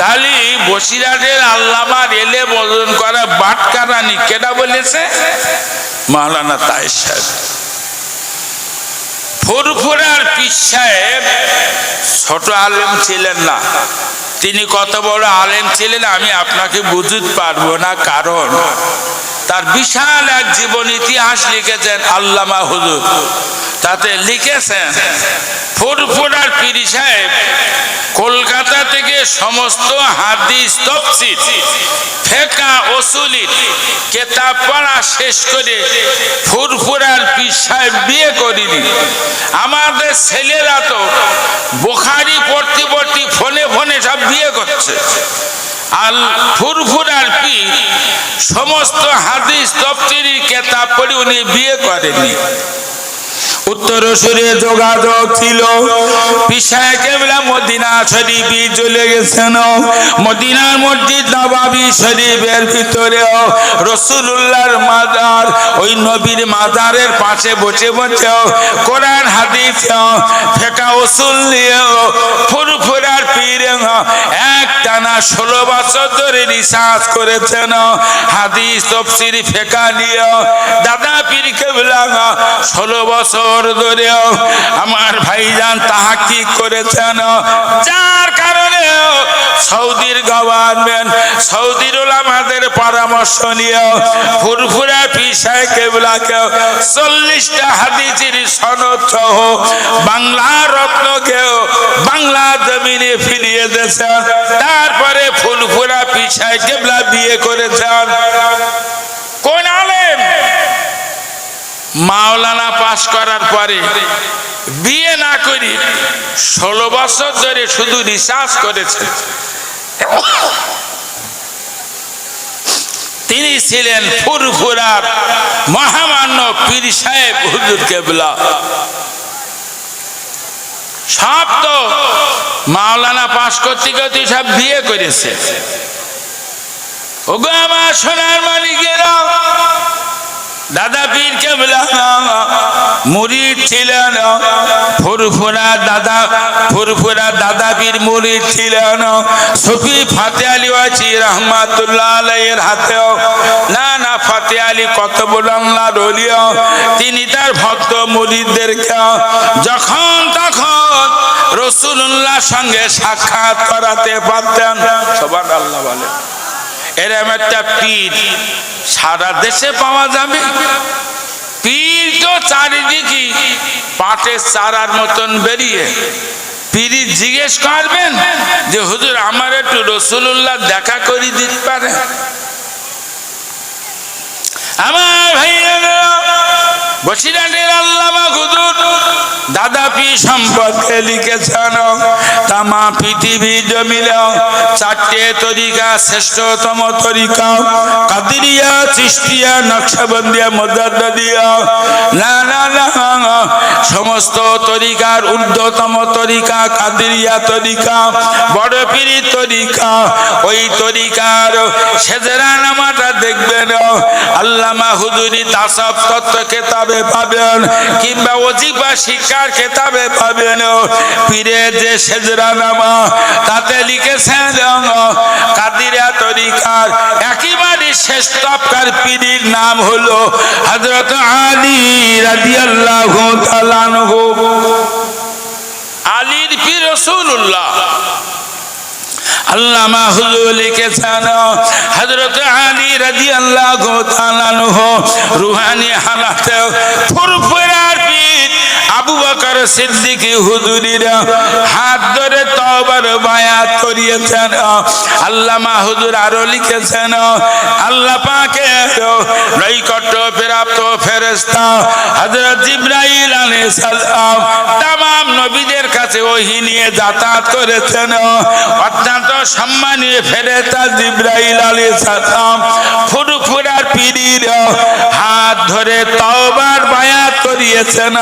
তাহলে বসিরাটের আল্লামা রেলে বদন করা বাটকারানি কেটা বলেছে? মাওলানা তাই সাহেব। ফুরফুরার পীর সাহেব ছোট আলেম ছিলেন না। তিনি কত বড় আলেম ছিলেন, আমি আপনাকে বুঝতে পারব না। কারণ তার বিশাল এক জীবন ইতিহাস লিখেছেন আল্লামা হুজুর। তাতে লিখেছেন, ফুরফুরার পীর সাহেব, কলকাতা থেকে সমস্ত হাদিস তফসির ফেকা ওসুলির কেতাব পড়া শেষ করে ফুরফুরার পীর সাহেব বিয়ে করিনি। আমাদের ছেলেরা তো বোখারি পড়তে পড়তে ফোনে ফোনে সব বিয়ে করছে। আল ফুরফুরার পীর সমস্ত হাদিস তফসিরের কেতাব পড়ে উনি বিয়ে করেনি উত্তর সুরে যোগাযোগ ছিল। পিসায় কেবলা মদিনা শরীফই চলে গেছেন। মদিনার মসজিদ নবাবি শরীফের ভিতরেও রসুল্লাহর মাজার, ওই নবীর মাজারের পাশে বসে বসে কোরআন, হাদিস ফেকা ওসুল নিয়েও ফুরফুরার পীর এক টানা ষোলো বছর ধরে রিসার্চ করেছেন। হাদিস, তফসির ফেকা নিয়ে দাদা পীর কেবলা ষোলো বছর ধরেও আমার ভাইজান তাহা কি করেছেন? যার কারণে সৌদির গভর্নমেন্ট সৌদির ওলামাদের পরামর্শ নিয়ে ফুরফুরা পিসায় কেবলাকে চল্লিশটা হাদিসের সনদ সহ বাংলা রত্নকেও বাংলা জমিনে ফিরিয়ে দিয়েছেন। তারপরে ফুলফুরা পিসায় কেবলা বিয়ে করেছেন কোন আলেম মাওলানা পাশ করার পরে বিয়ে না করি ষোলো বছর ধরে শুধু রিসার্চ করেছে। তিনি ছিলেন ফুরফুরার মহামান্য পীর সাহেব হুজুর কেবলা। সব তো মাওলানা পাশ করতে করতে সব বিয়ে করেছে। ওগো আমার সোনার মালিকেরা দাদা পীর কেবলা, মুরিদ ছিলেন, ফুরফুরা দাদা ফুরফুরা দাদা পীর মুরিদ ছিলেন। সফি ফাতে আলী ওয়াচি রহমাতুল্লাহ আলাইয়ের হাতেও। না না, ফাতে আলী কত বড় আল্লাহর ওলিও। তিনি তার ভক্ত মুরিদদেরকে যখন তখন রসুল্লাহ সঙ্গে সাক্ষাৎ করাতে পারতেন। সবার আল্লাহ বলে। এরম একটা পীর সারা দেশে পাওয়া যাবে। পীর তো চারিদিকে পাটের চারার মতন বেরিয়ে পীরি জিজ্ঞেস করবেন যে, হুজুর, আমার একটু রসুল্লাহ দেখা করে দিতে পারে? আমার ভাইয়া বসিরাটের আল্লামা দাদা পি সম্পর্কে লিখেছেন? তামা পৃথিবী জমিল, চারটে তরিকা, শ্রেষ্ঠতম তরিকা। কাদিরিয়া চিস্তিয়া নকশাবন্দিয়া মজাদ্দিয়া না না সমস্ত তরিকার ঊর্ধ্বতম তরিকা, কাদিরিয়া তরিকা, বড় পিড়ি তরিকা। ওই তরিকার সেজেরা নামাটা দেখবেন, আল্লামা হুজুরি তাসব তত্ত্ব কেতাবে পাবেন, কিংবা অজিবা শিক্ষার কেতাবে পাবেন? পীরের যে সেজরা নামা, তাতে লিখেছেন কাদিরা তরিকার একেবারে শ্রেষ্ঠকার পীরের নাম হলো হজরত আলী তাআলা আনহু। আলীর পীর আল্লামা হুজুর লিখেছেন, হযরত আলী রাদিয়াল্লাহু তাআলা রুহানি হালাতে আবু বকর সিদ্দিকী হুজুরিরা হাত ধরে তওবার বায়াত করিয়েছেন। আল্লামা হুজুর আরও লিখেছেন, আল্লাহ পাকে নৈকট্য প্রাপ্ত ফেরেস্তা হযরত ইব্রাহিম আলাইহিস সালাম তাম নবীদের কাছে ওহি নিয়ে যাতায়াত করেছেন। অত্যন্ত সম্মানীয় ফেরেস্তা জিব্রাইল আলাইহিস সালাম ফুরফুরার পীরের হাত ধরে তওবার বায়াত করিয়েছেন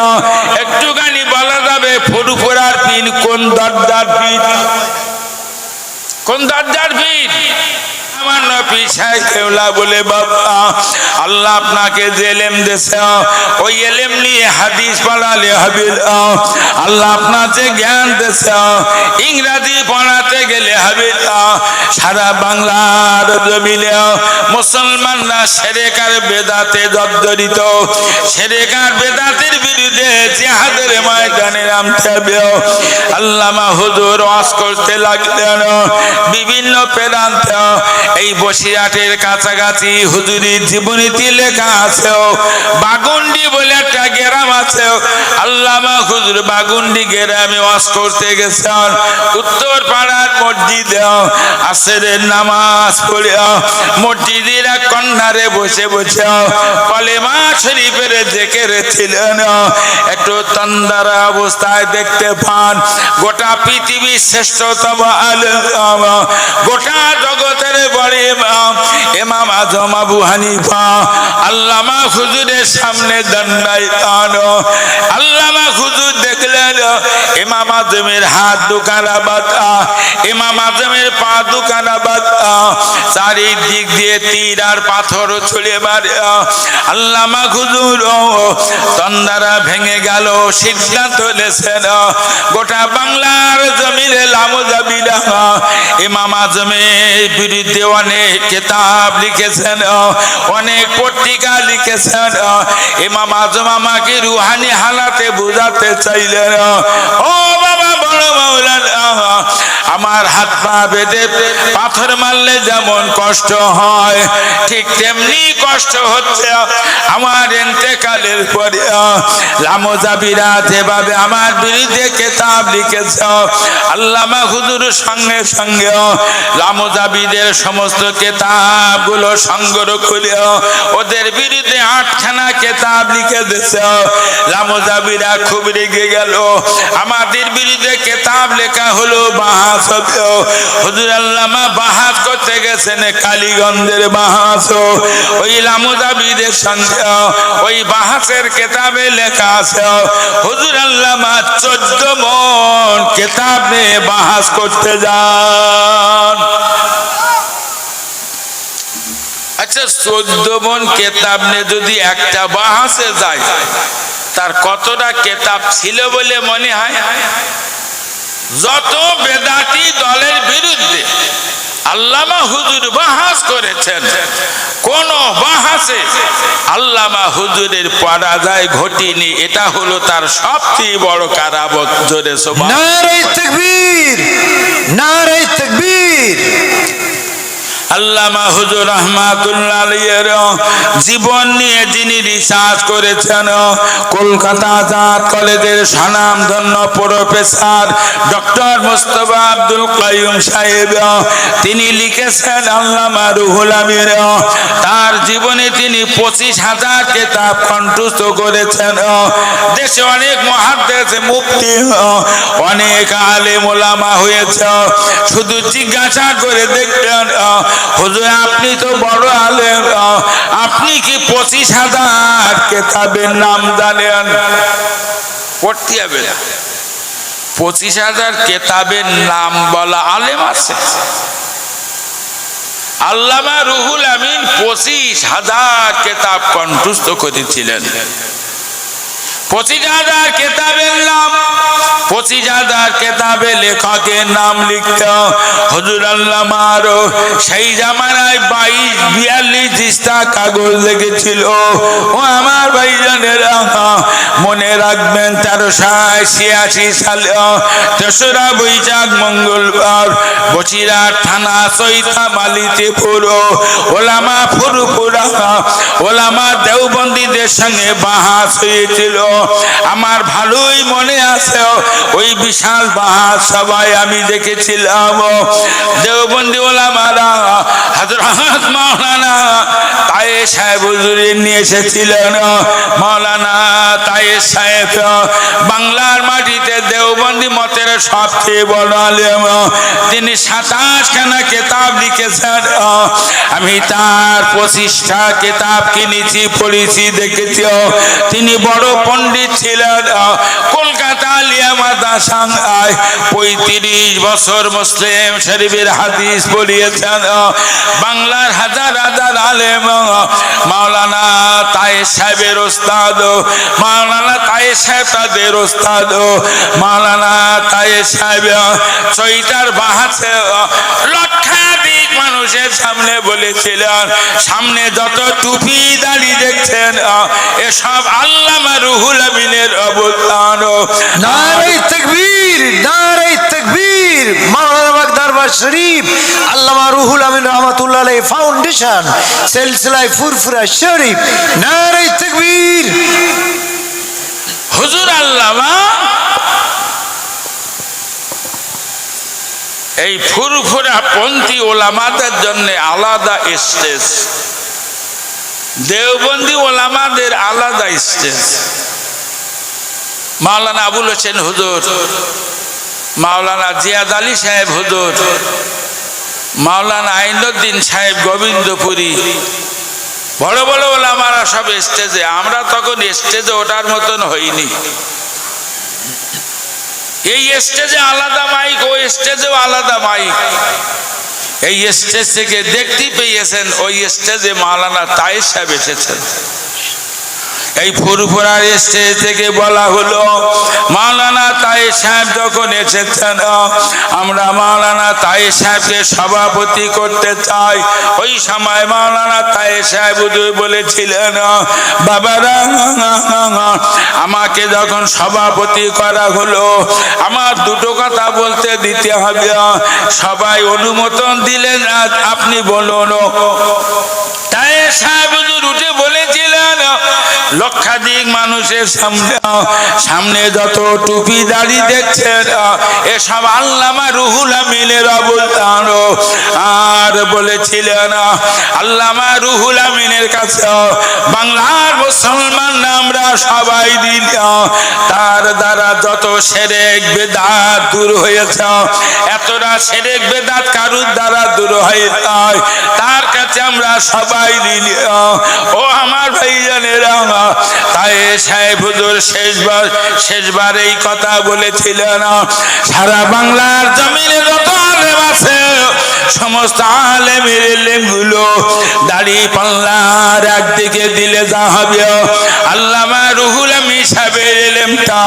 একটুখানি বলা যাবে ফুরফুরার পিন কোন দরজার পীর কোন দরজার পীর আমার নবী বলে বাবা আল্লাহ আপনাকে দেশে ওই এলেম নিয়ে হাদিস পড়ালে আল্লাহ আপনার যে জ্ঞান দেশে ইংরাজি পড়াতে গেলে সারা বাংলার জমিলে মুসলমানরা সেরেকার বেদাতে জর্জরিত। সেরেকার বেদাতের বিরুদ্ধে জিহাদের ময়দানে নামতে হবে। আল্লামা হুজুর ওয়াজ করতে লাগলেন। বিভিন্ন প্রান্ত এই বসিরহাটের কাছাকাছি হুজুরি জীবনীতি লেখা আছে বাগুন্ডি বলে একটা হুজুর, বাগুন্ডি গ্রামে ওয়াজ করতে গেছেন। উত্তর পাড়ার মসজিদে নামাজ কন্যারে বসে বসে কলেমা শরীফের জেকের ছিলেন। একটু তন্দারা অবস্থায় দেখতে পান। গোটা পৃথিবীর শ্রেষ্ঠতম আলম। গোটা জগতের বড় ইমাম ইমাম আজম আবু হানিফা। আল্লামা হুজুরের সামনে দণ্ডাই আনো আল্লামা হুজুর দেখলেন, ইমাম আজমের হাত দুখানা বাতা ইমাম আজমের পা দুখানা বাতা চারিদিক দিয়ে তীর আর পাথর ছুড়ে মারে। আল্লামা হুজুর তন্দারা ভেঙে গেল, সিদ্ধান্ত লেছেন গোটা বাংলার যাবি না। ইমাম আজমের বিরুদ্ধে অনেক কেতাব লিখেছেন, অনেক পত্রিকা লিখেছেন। ইমাম আজম আমাকে রুহানি হালাতে বোঝাতে চাইলেন। ও বাবা বড় মাওলানা। আমার হাত পা বেঁধে পাথর মারলে যেমন কষ্ট হয়, ঠিক তেমনি কষ্ট হচ্ছে আমার এতেকালের পরে। লামোজাবিরা যেভাবে আমার বিরুদ্ধে কেতাব লিখেছে, আল্লামা হুজুর সঙ্গে সঙ্গে লামোজাবিদের সমস্ত কেতাবগুলো সংগ্রহ করে ওদের বিরুদ্ধে আটখানা কেতাব লিখে দিয়েছে। লামোজাবিরা খুব রেগে গেল। আমাদের বিরুদ্ধে কেতাব লেখা হলো বাহাস হবে হুজুর আল্লামা বাহাস করতে গেছেন কালীগঞ্জের ওই লামোজাবিদের সঙ্গে, ওই কেতাবে লেখা আছে, হুজুর আল্লামা চোদ্দ মন বাহাস করতে যান। আচ্ছা চোদ্দ মন কেতাব নিয়ে যদি একটা বাহাসে যায়, তার কতটা কেতাব ছিল বলে মনে হয়? যত বেদাতি দলের বিরুদ্ধে আল্লামা হুজুর বাহাস করেছেন, কোন বাহাসে আল্লামা হুজুরের পরাজয় ঘটিনি, এটা হলো তার সবচেয়ে বড় কারাবত, জোরে সোবা নারে তকবীর। আল্লামা হুজুর রহমাতুল্লাহ আলাইহির জীবন নিয়ে যিনি রিসার্চ করেছেন, কলকাতা আজাদ কলেজের স্বনামধন্য প্রফেসর ডক্টর মুস্তফা আব্দুল কাইয়ুম সাহেব, তিনি লিখেছেন, আল্লামা রুহুল আমির তার জীবনে তিনি পঁচিশ হাজার কেতাব কণ্ঠস্থ করেছেন। দেশে অনেক মহাদেশ মুক্তি অনেক আলেম ওলামা হয়েছে। শুধু জিজ্ঞাসা করে দেখবেন হুজুর, আপনি তো বড় আলেম। আপনি কি পঁচিশ হাজার কেতাবের নাম জানেন? পড়তে হবে পঁচিশ হাজার কেতাবের নাম বলা আলেম আছে। আল্লামা রুহুল আমিন পঁচিশ হাজার কেতাব কণ্ঠস্থ করেছিলেন। পঁচিশ কেতাবের নাম, পঁচিশ কেতাবে লেখকের নাম লিখত। হজুর আল্লামার সেই জামানায় বাইশ, বিয়াল্লিশ দিস্তা কাগজ লেগেছিল। ও আমার ভাইজানেরা মনে রাখবেন তেরোশো ছিয়াশি সালে, তেসরা বৈশাখ মঙ্গলবার বচিরার থানা সৈতা মালিতে পুরো ওলামা ওলামা দেওবন্দীদের সঙ্গে বাহাস হয়েছিল। আমার ভালোই মনে আছে। ওই বিশাল বাস সবাই আমি দেখেছিলাম। দেওবন্দি ওলামারা হজরত বাংলার মাটিতে দেওবন্দি মতের সবচেয়ে বড় তিনি সাতাশ খানা কেতাব লিখেছেন। আমি তার পঁচিশটা কেতাব কিনেছি, পড়েছি, দেখেছি। তিনি বড় পণ্ডিত ছিলেন। কলকাতা মাতা সাংহাই, পঁয়ত্রিশ বছর মুসলিম শরীফের হাদিস পড়িয়েছেন বাংলার হাজার হাজার আলেম মাওলানা তাই সাহেবের ওস্তাদ, মাওলানা তাই সাহেব তাদের ওস্তাদ, মাওলানা তাই সাহেব চৈতার বাহাতে বলেছিলেন সামনে যত টুপি দাড়ি দেখছেন এসব আল্লামা রুহুল আমিনের অবদান নারে তকবীর নারে তকবীর মাওলানা বাগ শরীফ আল্লামা রুহুল আমিন রহমাতুল্লাহ আলাইহি ফাউন্ডেশন সিলসিলায় ফুরফুরা শরীফ নারে তকবীর। হুজুর আল্লামা এই ফুরফুরা পন্থী ওলামাদের জন্য আলাদা স্টেজ। দেওবন্দি ওলামাদের আলাদা স্টেজ। মাওলানা আবুল হোসেন হুজুর, মাওলানা জিয়াদ আলী সাহেব হুজুর, মাওলানা আইনুদ্দিন সাহেব গোবিন্দপুরী। বড় বড় ওলামারা সব স্টেজে, আমরা তখন স্টেজে ওঠার মতন হইনি। এই স্টেজে আলাদা মাইক ওই স্টেজেও আলাদা মাইক এই স্টেজ থেকে দেখতে পেয়েছেন, ওই স্টেজে মালানা তাই সাহেব এসেছেন এই ফুরফুরার স্টেজ থেকে বলা হলো, মাওলানা তাই সাহেব যখন এসেছেন, আমরা মাওলানা তাই সাহেবকে সভাপতি করতে চাই। ওই সময় মাওলানা তাই সাহেব বলেছিলেন বাবারা আমাকে যখন সভাপতি করা হলো, আমার দুটো কথা বলতে দিতে হবে। সবাই অনুমোদন দিলেন আপনি বলুন তাই সাহেব লক্ষাধিক মানুষের সামনে সামনে যত টুপি দাড়ি দেখছেন এসব আল্লামা রুহুল আমিনের অবদান আর বলেছিলেন, আল্লামা রুহুল আমিনের কাছে, বাংলার মুসলমান আমরা সবাই দিল তার দ্বারা যত সেরেক বেদাত দূর হয়েছে, এতটা সেরেক বেদাত কারুর দ্বারা দূর হয়ে তার কাছে আমরা সবাই দিল ও আমার ভাইজানেরা তাই সাহেব হুজুর শেষবার শেষবার এই কথা বলেছিলেন সারা বাংলার জমিনে যত আলেম আছে, সমস্ত আলেমের এলেমগুলো দাড়ি পাল্লার একদিকে দিলে যা হবে। আল্লামা রুহুল আমি সাহেবের এলেমটা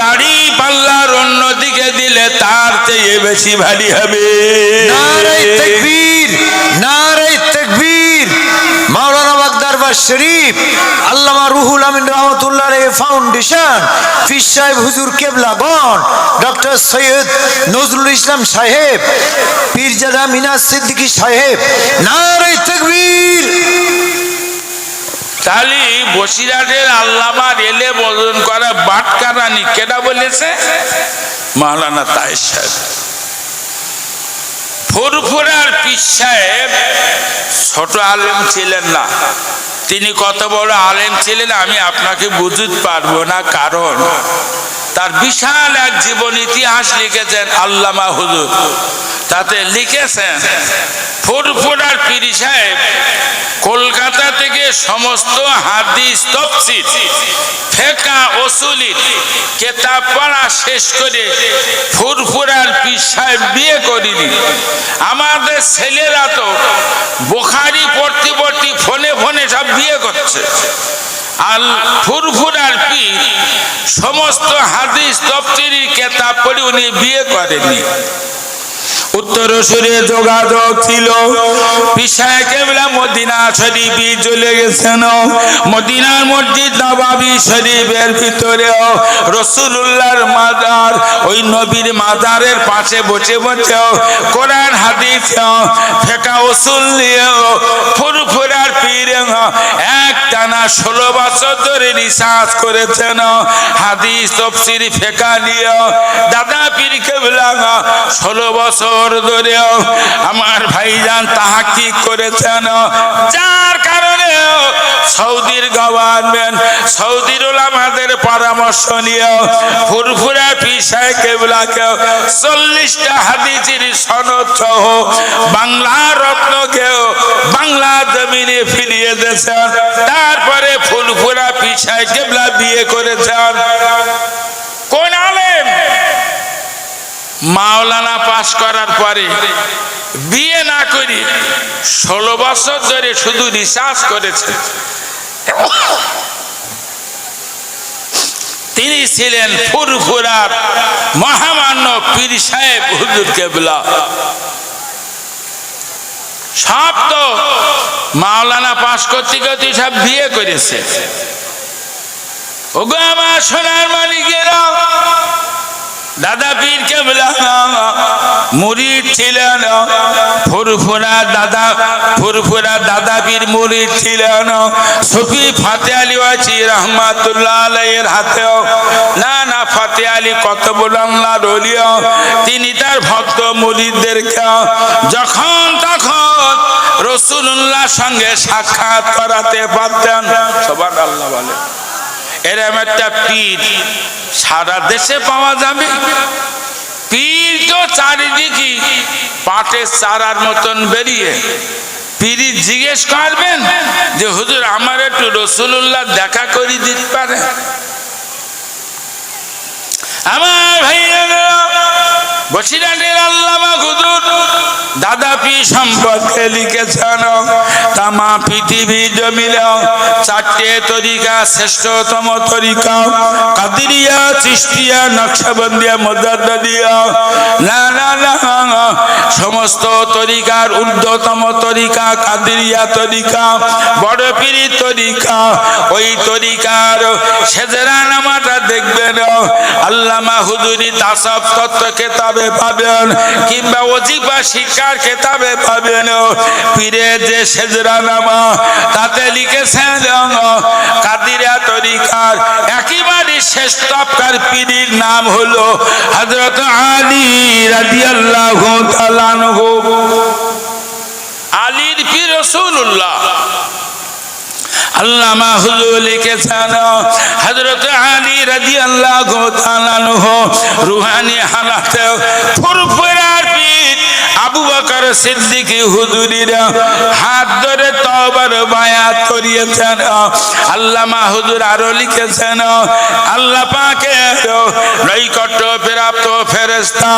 দাড়ি পাল্লার অন্যদিকে দিলে তার চেয়ে বেশি ভারী হবে। নারে তকবীর নারে শরীফ, আল্লামা রুহুল আমিন রহমতুল্লাহ ফাউন্ডেশন ফিস সাহেব হুজুর ডক্টর সৈয়দ নজরুল ইসলাম সাহেব, পীরজাদা মিনাজ সিদ্দিকী সাহেব নারে তকবীর। তাহলে এলে বদন করা বাটকারানি কেটা বলেছে? মাওলানা তাই সাহেব। ফুরফুরার পীর সাহেব ছোট আলেম ছিলেন না। তিনি কত বড় আলেম ছিলেন, আমি আপনাকে বুঝতে পারব না, কারণ তার বিশাল এক জীবন ইতিহাস লিখেছেন আল্লামা হুজুর। তাতে লিখেছেন, ফুরফুরার পীর সাহেব, কলকাতা থেকে সমস্ত হাদিস তফসির ফেকা ওসুলির কেতাব পড়া শেষ করে ফুরফুরার পীর সাহেব বিয়ে করিনি। আমাদের ছেলেরা তো বোখারি পড়তে পড়তে ফোনে ফোনে সব বিয়ে করছে। আল ফুরফুরার পীর সমস্ত হাদিস তফসিরি কেতাব পড়ে উনি বিয়ে করেননি। উত্তর সুরে যোগাযোগ ছিল। পিসায় কেবলা মদিনা শরীফই চলে গেছেন। মদিনার মসজিদ নবাবি শরীফের ভিতরেও রসুল্লাহর মাজার ওই নবীর মাজারের পাশে বসে বসে কোরআন, হাদিস ফেকা উসুল নিয়েও ফুরফুরার পীর এক টানা ষোলো বছর ধরে রিসার্চ করেছেন। হাদিস, তফসির ফেকা নিয়ে দাদা পীর কেবলা ষোলো বছর ধরেও আমার ভাইজান তাহা কি করেছেন? যার কারণে সৌদির গভর্নমেন্ট সৌদির আমাদের পরামর্শ নিয়ে ফুরফুরা পিসায় কেবলাকে চল্লিশটা হাদিসির সনদ সহ বাংলা রত্নকেও বাংলা জমিনে ফিরিয়ে দিয়েছেন। তারপরে ফুলফুরা পিসায় কেবলা বিয়ে করেছেন। কোন আলে মাওলানা পাশ করার পরে বিয়ে না করি, ষোলো বছর ধরে শুধু রিসার্চ করেছে। তিনি ছিলেন ফুরফুরার মহামান্য পীর সাহেব হুজুর কেবলা। সব তো মাওলানা পাশ করতে করতে সব বিয়ে করেছে। ওগো আমার সোনার মালিকেরা দাদা পীর কেবলা মুরিদ ছিলেন, ফুরফুরা দাদা ফুরফুরা দাদা পীর মুরিদ ছিলেন। সফি ফাতে আলী আছি রহমাতুল্লাহ আলাইয়ের হাতেও। না না, ফাতে আলী কত বড় আল্লাহ রলিও তিনি তার ভক্ত মুরিদদেরকে যখন তখন রসুল্লাহ সঙ্গে সাক্ষাৎ করাতে পারতেন। সবার আল্লাহ বলে। এরম একটা পীর। সারা দেশে পাওয়া যাবে। পীর তো চারিদিকে পাটের চারার মতন বেরিয়ে পীরি জিজ্ঞেস করবেন যে, হুজুর, আমার একটু রসুল্লাহ দেখা করে দিতে পারে আমার ভাইয়া বসিরাটের আল্লামা হুজুর দাদা পি সম্পর্কে লিখেছেন, তামা পৃথিবী জমিল চারটে তরিকা, শ্রেষ্ঠতম তরিকা, কাদিরিয়া চিস্তিয়া নকশবন্দিয়া মদাদিয়া না না না সমস্ত তরিকার ঊর্ধ্বতম তরিকা, কাদিরিয়া তরিকা, বড় পিরি তরিকা। ওই তরিকার সেজেরা নামাটা দেখবেন, আল্লামা হুজুরি তাসব তত্ত্ব কেতাবে পাবেন, কিংবা অজিবা শিক্ষার কেতাবে পাবেন। পীরে যে সেজরা নামা, তাতে লিখেছেন কাদিরা তরিকার একেবারে শ্রেষ্ঠকার পীরির নাম হলো হজরত আলী রাদিয়াল্লাহু তাআলা আনহু আলীর পীর রাসূলুল্লাহ। আল্লামা হুজুর লিখেছেন হযরত আলী রাদিয়াল্লাহু তাআলা আনহু রুহানি হালাতে বকর সিদ্দিক হুজুরিরা হাত ধরে তওবার বায়াত করিয়েছেন। আল্লামা হুজুর লিখেছেন, আল্লাহ পাকের নৈকট্য প্রাপ্ত ফেরেশতা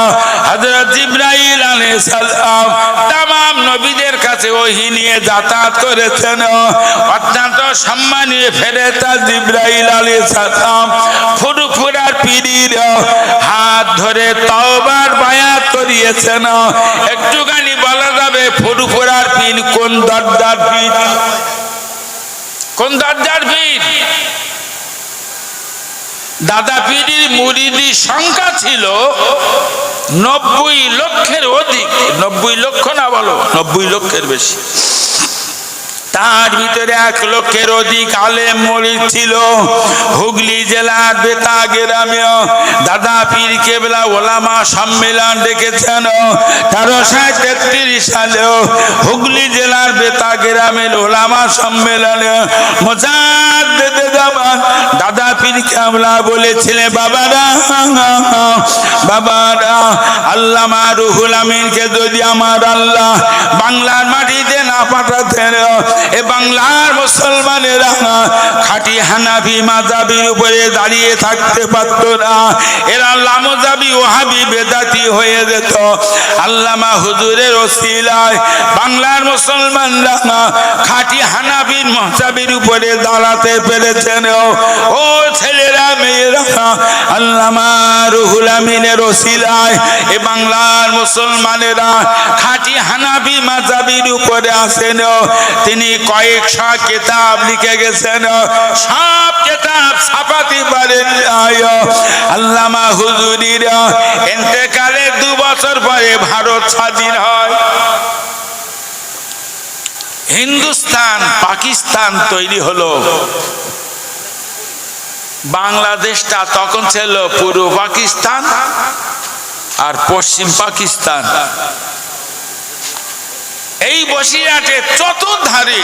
হযরত জিবরাইল আলাইহিস সালাম নবীদের কাছে ওহী নিয়ে যাতায়াত করেছেন। অত্যন্ত সম্মানীয় ফেরেশতা জিবরাইল আলাইহিস সালাম ফুরফুরার পীরির হাত ধরে তওবার বায়াত করিয়েছেন। একটুখানি বলা যাবে ফটুফোড়ার পিন, কোন দরজার পিন? কোন দরজার পিন? দাদা পীরির মুরিদি সংখ্যা ছিল নব্বই লক্ষের অধিক। নব্বই লক্ষ না বলো, নব্বই লক্ষের বেশি। তার ভিতরে এক লক্ষের অধিক আলেম মরিদ ছিল। হুগলি জেলার বেতা গ্রামে দাদা পীর কেবলা ওলামা সম্মেলন ডেকেছেন। তেরোশো তেত্রিশ সালে হুগলি জেলার বেতা গ্রামের ওলামা সম্মেলনে জামান দাদা পীর কেবলা বলেছিলেন, বাবারা বাবারা, আল্লামা রুহুল আমিনকে যদি আমার আল্লাহ বাংলার মাটিতে না পাঠাতেন এ বাংলার মুসলমানেরা খাটি হানাফি মাজাবির উপরে দাঁড়িয়ে থাকতে পারত না। এরা লামজাবি ওহাবি বেদাতি হয়ে যেত। আল্লামা হুজুরের ওসিলায় বাংলার মুসলমানরা খাটি হানাফির মজাবির উপরে দাঁড়াতে পেরেছেন। ও ছেলেরা, মেয়েরা, আল্লামা রুহুল আমিনের ওসিলায় এ বাংলার মুসলমানেরা খাটি হানাফি মাজাবির উপরে আসেন। তিনি কয়েকশো কেতাব লিখে গেছেন। সব কেতাব ছাপাতে পারেন। আল্লামা হুজুরির এতেকালের দু বছর পরে ভারত স্বাধীন হয়। হিন্দুস্তান, পাকিস্তান তৈরি হলো। বাংলাদেশটা তখন ছিল পূর্ব পাকিস্তান আর পশ্চিম পাকিস্তান। এই বসিরহাটে চতুর্ধারে।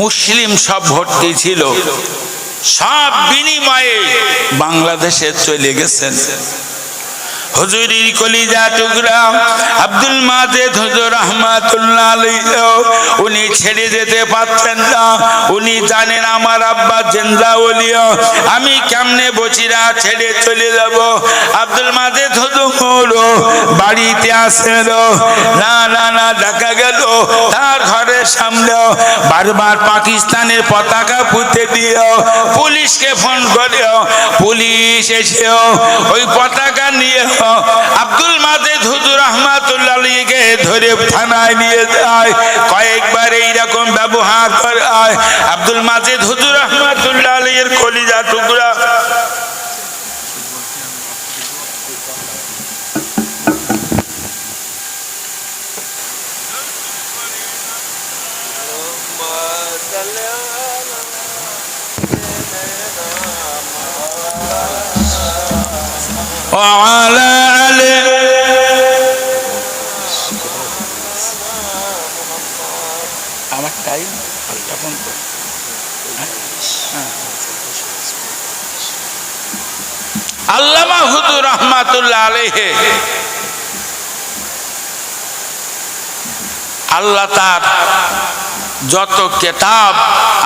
মুসলিম সব ভর্তি ছিল। সব বিনিময়ে বাংলাদেশে চলে গেছেন। হুজুরির কলিজা টুকরা আব্দুল মাজেদ হুজুর রহমাতুল্লাহ উনি ছেড়ে যেতে পারছেন না। উনি জানেন আমার আব্বা জেন্দা ওলিও। আমি কেমনে বচিরা ছেড়ে চলে যাব? আব্দুল মাজেদ হুজুর বাড়িতে আসেন। না না না, দেখা গেল। তার ঘরের সামনে বারবার পাকিস্তানের পতাকা পুঁতে দিও পুলিশকে ফোন করেও পুলিশ এসেও ওই পতাকা নিয়ে আব্দুল মাজেদ হুজুর রহমাতুল্লাহ আলীকে ধরে থানায় নিয়ে যায়, কয়েকবার এইরকম ব্যবহার করে আব্দুল মাজেদ হুজুর রহমাতুল্লাহ আলীর কলিজা টুকরা وعلى آله আমার টাইম তখন আল্লামা হুদুর রহমাতুল্লাহ আলাইহে আল্লাহ তার যত কেতাব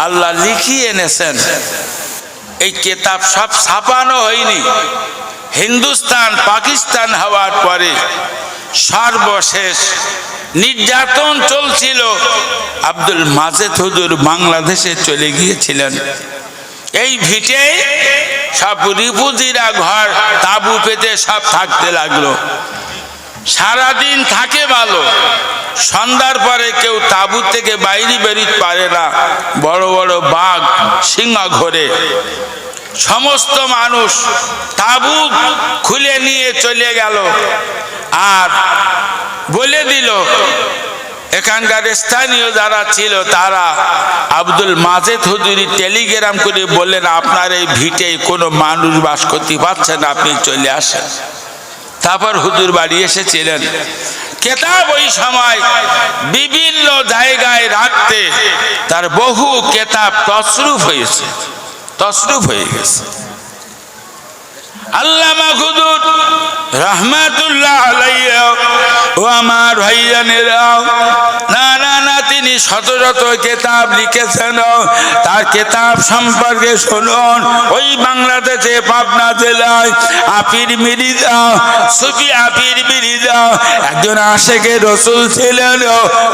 আল্লাহ লিখিয়ে এনেছেন এই কেতাব সব ছাপানো হয়নি হিন্দুস্তান, পাকিস্তান হওয়ার পরে সর্বশেষ নির্যাতন চলছিল। আব্দুল মাজেদ হুজুর বাংলাদেশে চলে গিয়েছিলেন। এই ভিটে সব রিপুজিরা ঘর, তাবু পেতে সব থাকতে লাগল। সারাদিন থাকে ভালো। সন্ধ্যার পরে কেউ তাবু থেকে বাইরে বেরিয়ে পারে না। বড় বড় বাঘ, সিংহ ঘরে। সমস্ত মানুষ তাবু খুলে নিয়ে চলে গেল আর বলে দিল, এখানকার স্থানীয় যারা ছিল তারা আব্দুল মাজেদ হুজুরি টেলিগ্রাম করে বললেন, আপনার এই ভিটে কোনো মানুষ বাস করতে পারছেন আপনি চলে আসেন। তারপর হুজুর বাড়ি এসেছিলেন। কেতাব ওই সময় বিভিন্ন জায়গায় রাখতে তার বহু কেতাব তসরুফ হয়েছে। তসরুফ হয়ে গেছে। আল্লামা হুজুর রহমাতুল্লাহ আলাইয়া ও আমার ভাইয়ানেরাও না না, তিনি শত শত কেতাব লিখেছেন। তার কেতাব সম্পর্কে শুনুন, ওই বাংলাদেশে পাবনা জেলায় আপির মিরিজা, সুফি আপির মিরিজা, একজন আশেকে রসুল ছিলেন।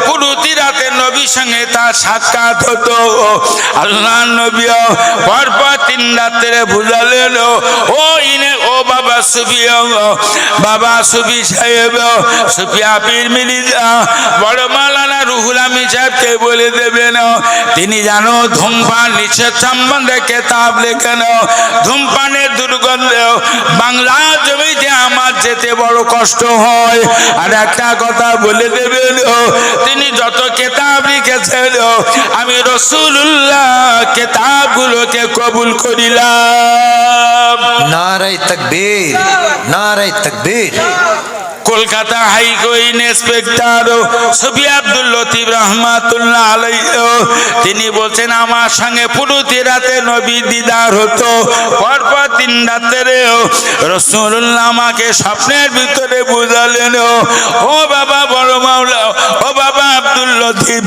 পুরুতি রাতে নবীর সঙ্গে তার সাক্ষাৎ হতো। আল্লাহ নবী পরপর তিন রাত্রে বুঝালেন, ও ইনে, ও বাবা সুফি বাবা সুফি সাহেব সুফিয়া পীর মিলিজা বড় মালানা রুহুল আমি সাহেবকে বলে দেবেন তিনি জানো, ধূমপান নিষেধ সম্বন্ধে কেতাব লেখেন ধূমপানের দুর্গন্ধ বাংলা জমিতে আমার যেতে বড় কষ্ট হয়। আর একটা কথা বলে দেবেন তিনি যত কেতাব লিখেছেন, আমি রসুল্লাহ কেতাবগুলোকে কবুল করিলাম। নারাই তকবীর নারাই তকবীর। Kolkata high court inspector Safi Abdul Latif রহমাতুল্লাহ আলাই তিনি বলছেন, আমার সঙ্গে পুরুতি রাতে নবী দিদার হতো। পরপর তিন রাত্রে রসুল্লাহ আমাকে স্বপ্নের ভিতরে বুঝালেন, ও বাবা বড় মাওলা, ও বাবা আব্দুল লতিফ,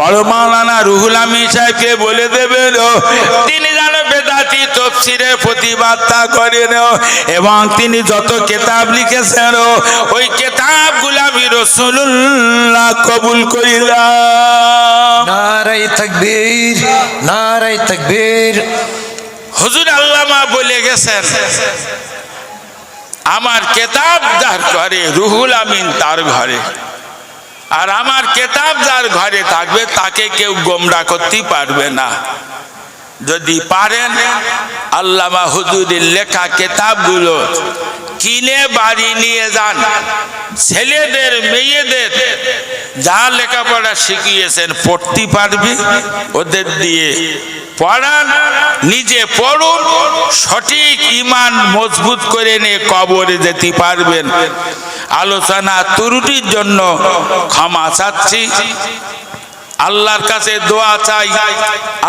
বড় মাওলানা রুহুল আমি সাহেবকে বলে দেবেন, তিনি যেন বেদাতি তফসিরের প্রতিবাদটা করেন এবং তিনি যত কেতাব লিখেছেন ওই কেতাবগুলো আমি রসুল্লাহ কবুল করিলাম নারাই তকবীর নারাই তকবীর। হুজুর আল্লামা বলে গেছেন আমার কেতাব যার ঘরে রুহুল আমিন তার ঘরে। আর আমার কেতাব যার ঘরে থাকবে তাকে কেউ গোমরা করতে পারবে না। যদি পারেন, আল্লামা হুজুরের লেখা কেতাবগুলো কিনে বাড়ি নিয়ে যান। ছেলেদের, মেয়েদের, যা লেখাপড়া শিখিয়েছেন, পড়তে পারবি, ওদের দিয়ে পড়ান, নিজে পড়ুন, সঠিক ইমান মজবুত করে নিয়ে কবরে যেতে পারবেন। আলোচনা ত্রুটির জন্য ক্ষমা চাচ্ছি। আল্লাহর কাছে দোয়া চাই।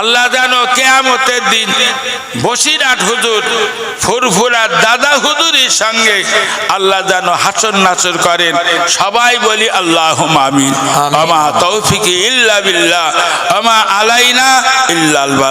আল্লাহ যেন কেয়ামতের দিন বসিরাট হুজুর ফুরফুরার দাদা হুজুরের সঙ্গে আল্লাহ যেন হাসন নাচর করেন। সবাই বলি আল্লাহ আমিন। আমা তৌফিকি ইল্লা বিল্লাহ আমা আলাইনা ইল্লাল